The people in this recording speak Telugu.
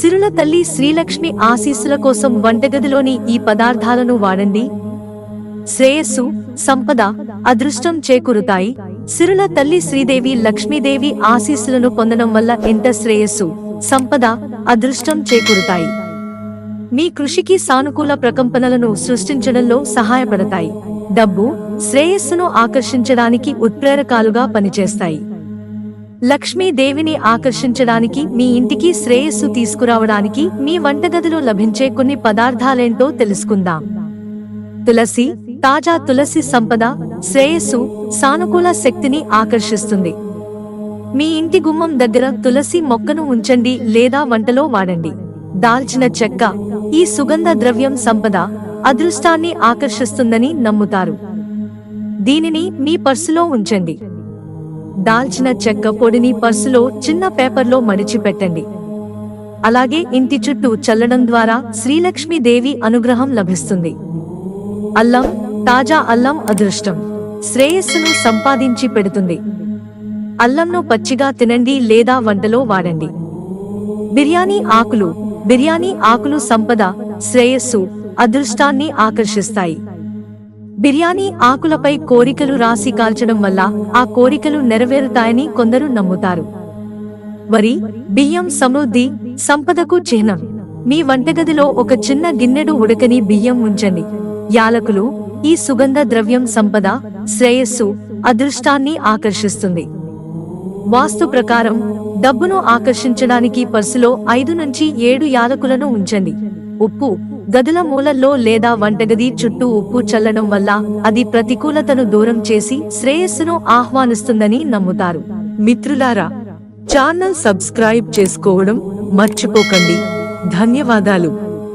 సిరుల తల్లి శ్రీలక్ష్మి ఆశీస్సుల కోసం వంటగదిలోని ఈ పదార్థాలను వాడండి. శ్రేయస్సు సంపద అదృష్టం చేకూరుతాయి. సిరుల తల్లి శ్రీదేవి లక్ష్మీదేవి ఆశీస్సులను పొందడం వల్ల ఎంత శ్రేయస్సు సంపద అదృష్టం చేకూరుతాయి. మీ కృషికి సానుకూల ప్రకంపనలను సృష్టించడంలో సహాయపడతాయి. డబ్బు శ్రేయస్సును ఆకర్షించడానికి ఉత్ప్రేరకాలుగా పనిచేస్తాయి. లక్ష్మీదేవిని ఆకర్షించడానికి మీ ఇంటికి శ్రేయస్సు తీసుకురావడానికి మీ వంటగదిలో లభించే కొన్ని పదార్థాలేంటో తెలుసుకుందాం. తులసి తాజా తులసి సంపద శ్రేయస్సు సానుకూల శక్తిని ఆకర్షిస్తుంది. మీ ఇంటి గుమ్మం దగ్గర తులసి మొక్కను ఉంచండి లేదా వంటలో వాడండి. దాల్చిన చెక్క ఈ సుగంధ ద్రవ్యం సంపద అదృష్టాన్ని ఆకర్షిస్తుందని నమ్ముతారు. దీనిని మీ పర్సులో ఉంచండి. దాల్చిన చెక్క పొడిని పర్సులో చిన్న పేపర్లో మడిచిపెట్టండి. అలాగే ఇంటి చుట్టూ చల్లడం ద్వారా శ్రీలక్ష్మీదేవి అనుగ్రహం లభిస్తుంది. అల్లం తాజా అల్లం అదృష్టం. శ్రేయస్సును సంపాదించి పెడుతుంది. అల్లంను పచ్చిగా తినండి లేదా వంటలో వాడండి. బిర్యానీ ఆకులు. బిర్యానీ ఆకులు సంపద శ్రేయస్సు అదృష్టాన్ని ఆకర్షిస్తాయి. బిర్యానీ ఆకులపై కోరికలు రాసి కాల్చడం వల్ల ఆ కోరికలు నెరవేరుతాయని కొందరు నమ్ముతారు. వరి బియ్యం సమృద్ధి సంపదకు చిహ్నం. మీ వంటగదిలో ఒక చిన్న గిన్నెడు ఉడకని బియ్యం ఉంచండి. యాలకులు ఈ సుగంధ ద్రవ్యం సంపద శ్రేయస్సు అదృష్టాన్ని ఆకర్షిస్తుంది. వాస్తు ప్రకారం డబ్బును ఆకర్షించడానికి పర్సులో ఐదు నుంచి ఏడు యాలకులను ఉంచండి. ఉప్పు. గదుల మూలల్లో లేదా వంటగది చుట్టూ ఉప్పు చల్లడం వల్ల అది ప్రతికూలతను దూరం చేసి శ్రేయస్సును ఆహ్వానిస్తుందని నమ్ముతారు. మిత్రులారా ఛానల్ సబ్స్క్రైబ్ చేసుకోవడం మర్చిపోకండి. ధన్యవాదాలు.